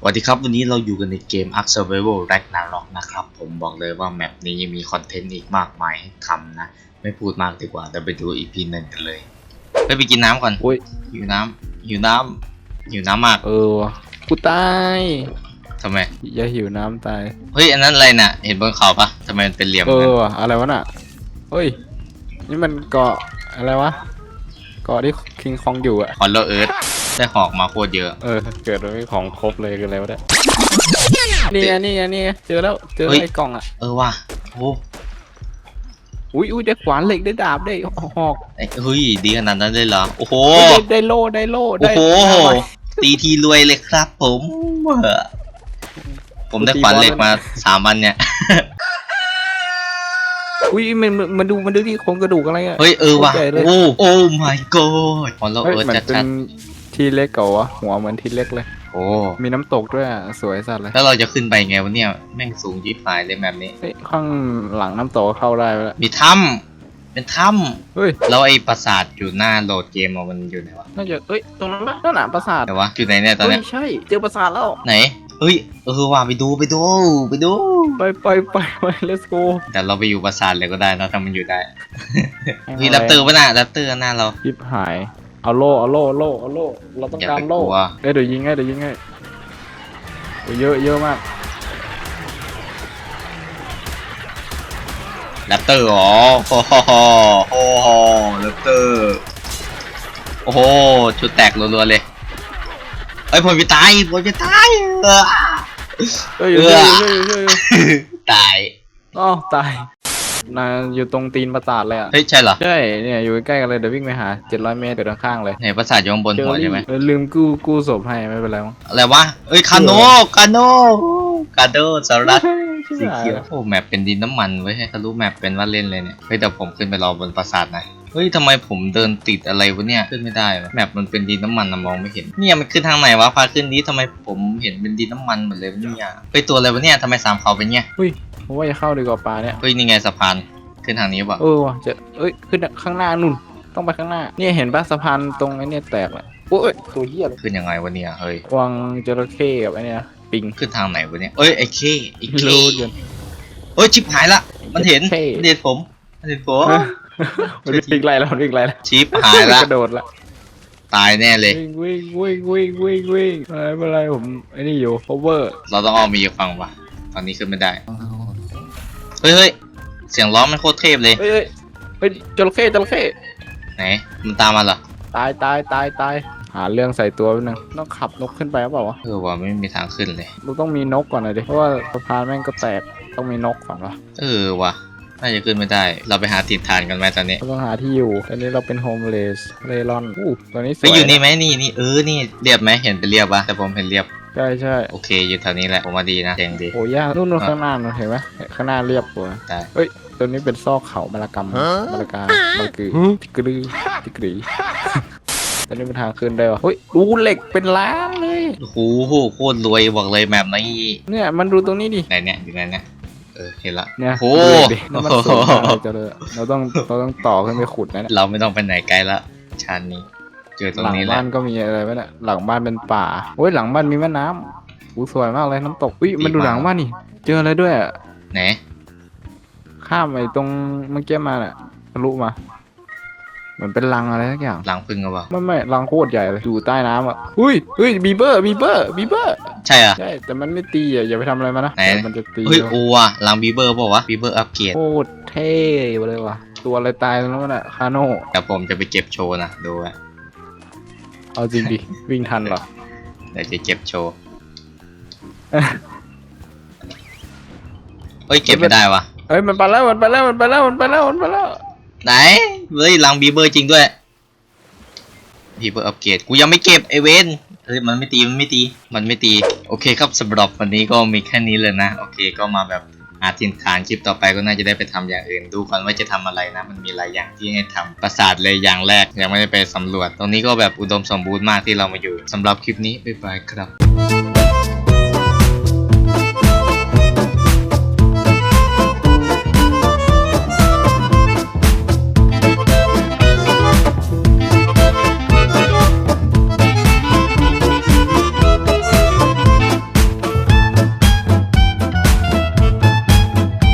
สวัสดีครับ วันนี้เราอยู่กันในเกม Ark Survival Ragnarok นะครับ ผมบอกเลยว่าแมปนี้มีคอนเทนต์อีกมากมายให้ทำนะ ไม่พูดมากดีกว่าเดี๋ยวไปดู EP หนึ่งกันเลยไปไปกินน้ำก่อนอุ้ยหิวน้ำหิวน้ำหิวน้ำมากเออว่ะกูตายทำไม อย่าหิวน้ำตาย เฮ้ย อันนั้นอะไรน่ะ เห็นบนเขาปะทำไมมันเป็นเหลี่ยมเองั้อนว่ะอะไรวะน่ะเฮ้ย นี่มันเกาะอะไรวะ เกาะที่คิงคองอยู่อะคอนโลเอิร์ธ ได้หอกมาโคตรเยอะ เออ เกิดมาเป็นของครบเลยกันแล้วะเนี่ยนี่ไงนี่ไงนี่ไงเจอแล้วเจอเฮ้ย ไอ้กล่องอะเออว่ะโอ้อุ้ยอุ้ยได้ขวานเหล็กได้ดาบได้หอกไอ้เฮ้ยดีขนาดนั้นเลยเหรอโอ้โหเฮ้ยได้ได้โล่ได้โล่โอ้ได้โหอะไรตีทีรวยเลยครับผมเออผมได้ขวานเหล็กมาสามวันเนี่ย อุ้ยมันมันมันดูมันดูที่โครงกระดูกอะไรอะเฮ้ย เออว่ะโคตรใหญ่เลยโอ้โอ้ my god คอนโลเฮ้ยเอิร์ธเหมือนจัดเป็น ที่เล็กเก่าวะหัวเหมือนที่เล็กเลยๆโอ้มีน้ำตกด้วยอะสวยสัตว์เลยแล้วเราจะขึ้นไปไงวะเนี่ยแม่งสูงยิบหายเลยแบบนี้ เฮ้ยข้างหลังน้ำตกก็เข้าได้ไปแล้วมีถ้ำเป็นถ้เฮ้ยำแล้วไอ้ปราสาทอยู่หน้าโหลดเกมอะมันอยู่ไหนวะน่าจะเอ้ยตรงนั้นปะนั่นน่ะปราสาทไหนวะอยู่ไหนเนี่ยตอนเฮ้เนี้ยยใช่เจอปราสาทแล้วไหนเฮ้ยเออว่ะไปดูไปดูไปดู ไปไปไปไป let's go แต่เราไปอยู่ปราสาทเลยก็ได้นะถ้ามันอยู่ได้เฮ้ยแรปเตอร์ปะน่ะแรปเตอร์หน้าเรายิบหาย เอาโล่เอาโล่เอาโล่เอาโล่เราต้องอย่าการไปกโล่ลัว เอ้ยเดี๋ยวยิงให้เดี๋ยวยิงให้โอ้ยเยอะเยอะมาก แรปเตอร์อ๋อโอ้โหโอ้โหแรปเตอร์ โอ้โห ชุดแตกรัวๆเลย เอ้ยผมจะตายผมจะตายเออ เอ้ยอยู่เอื้เยออะอยู่เยอะอยู่เยอะอยู่ตายอ๋อตาย นายอยู่ตรงตีนปราสาทเลยอะเฮ้ยใช่เหรอใช่เนี่ยอยู่ใกล้ๆกันเลยเดี๋ยววิ่งไปหา700เมตรเกิดข้างๆเลยไหนปราสาทอยู่ข้างบนหัวใช่ไหมเออลืมกู้กู้ศพให้ไม่เป็นไรมั้งอะไรวะเอ้ยคาโนคาโนคาโนสารัตสีเขียวโอ้แมปเป็นดินน้ำมันไว้ยให้ทะลุแมปเป็นว่าเล่นเลยเนี่ยเฮ้ยแต่ผมขึ้นไปรอบนปราสาทหนะ เฮ้ยทำไมผมเดินติดอะไรวะเนี่ยขึ้นไม่ได้วะแมปมันเป็นดินน้ำมันนะมองไม่เห็นเนี่ยมันขึ้นทางไหนวะพาขึ้นนี้ทำไมผมเห็นเป็นดินน้ำมันหมดเลยวะเนี่ยเฮ้ยตัวอะไรวะเนี่ยทำไมสามเขาเป็นเนี่ยอุ้ยผมว่าจะเข้าดีกว่าปลาเนี่ยเฮ้ยนี่ไงสะพานขึ้นทางนี้เปล่าเออว่ะจะเอ้ยขึ้นข้างหน้านู่นต้องไปข้างหน้าเนี่ยเห็นปะสะพานตรงไอ้เนี่ยแตกเลยโอ้ยตัวเหี้ยเลยขึ้นยังไงวะเนี่ยเฮ้ยวางจระเข้กับไอ้เนี่ยปิงขึ้นทางไหนวะเนี่ยเอ้ยไอ้เคไอ้เครู้จนเอ้ยชิบหายละมันเห็นไอ้เคมันเห็นผมมันเห็นผม มันวิ่งไล่แล้วมันวิ่งไล่แล้วชิบหายละกระโดดละตายแน่เลย วิ่งวิ่งวิ่งวิ่งวิ่งวิ่งอะไรไม่เป็นไรผมไอ้นี่อยู่ cover เราต้องเอามีอีกฝั่งว่ะตอนนี้ขึ้นไม่ได้ เฮ้ยเฮ้ยเสียงร้องมันโคตรเทพเลย เฮ้ยเฮ้ยเฮ้ยจระเข้จระเข้ไหนมันตามมาเหรอ ตายตายตายตายหาเรื่องใส่ตัวแป๊บนึงต้องขับนกขึ้นไปหรือเปล่าวะเออว่าไม่มีทางขึ้นเลยเราต้องมีนกก่อนเลยดิเพราะว่าสะพานแม่งก็แตกต้องมีนกก่อนวะเออว่ะ น่าจะขึ้นไม่ได้ เราไปหาถิ่นฐานกันไหมตอนนี้เราต้องหาที่อยู่ ตอนนี้เราเป็นโฮมเลสเรลอนอู้ตอนนี้สไปวยอยู่นี่ไหมนี่นี่เออนี่เรียบไหมเห็นเป็นเรียบปะแต่ผมเห็นเรียบใช่ใช่โอเคอยู่แถวนี้แหละผมว่าดีนะเจ๋งดีโอ้ยากนู่นนู่นข้างหน้านู่นเห็นไหมข้างหน้าเรียบกว่าได้เฮ้ยตัวนี้เป็นซอกเขามะละกำมะละกาบะละกือติกรีติกรีตอนนี้เป็นทางขึ้นได้วะเฮ้ยดูเหล็กเป็นล้านเลย โอ้โหโคตรรวยบอกเลยแบบนี้เนี่ยมันดูตรงนี้ดิไหนเนี่ยอยู่ไหนเนี่ยเออเห็นละเนี่ยโอ้ดูโหดิน้ำมันสูงมากเลยเจะเลยเราต้องเราต้องต่อขึ้นไปขุดนะเนี่ยเราไม่ต้องไปไหนไกลละชันนี้ เจอตรงหลังนี้แหบ้าละนก็มีอะไรวะเนี่ยหลังบ้านเป็นป่าโอ้ยหลังบ้านมีแม่น้ำอู้สวยมากเลยน้ำตกอุ้ยมันดูหลังบ้านนี่ เจออะไรด้วยอะไหนข้ามไปตรงเมื่อกี้มาน่ะทะลุมาเห มือนเป็นรังอะไรสักอย่างหลังพึ่งหรือเปล่าไม่ไม่รังโคตรใหญ่เลยอยู่ใต้น้ำอะอุ้ยอุ้ยบีเบอร์บีเบอร์บีเบอร์ใช่เหรอะ ใช่แต่มันไม่ตีอะอย่าไปทำอะไรมันนะไหน เดี๋ยวมันจะตีเฮ้ยโอ้ว่ะหลังบีเบอร์เปล่าวะบีเบอร์อัปเกรดโคตรเท่เลยว่ะตัวอะไรตายตรงนั้นน่ะคาโน่แต่ผมจะไปเก็บโชว์นะดูอะเอาจริงดิ วิ่งทันเหรอ เดี๋ยวจะเก็บโชว์เฮ้ยเก็บไม่ได้วะเอ้ยมันไปแล้วมันไปแล้วมันไปแล้วมันไปแล้วมันไปแล้วไหน เฮ้ยลังบีเบอร์จริงด้วยบีเบอร์อัปเกรดกูยังไม่เก็บไอเวนเฮ้ยมันไม่ตีมันไม่ตีมันไม่ตีโอเคครับสำหรับวันนี้ก็มีแค่นี้เลยนะโอเคก็มาแบบหาถิ่นฐานคลิปต่อไปก็น่าจะได้ไปทำอย่างอื่นดูก่อนว่าจะทำอะไรนะ มันมีหลายอย่างที่ให้ทำปราสาทเลยอย่างแรกยังไม่ได้ไปสำรวจ ตรงนี้ก็แบบอุดมสมบูรณ์มากที่เรามาอยู่สำหรับคลิปนี้บ๊ายบายครับ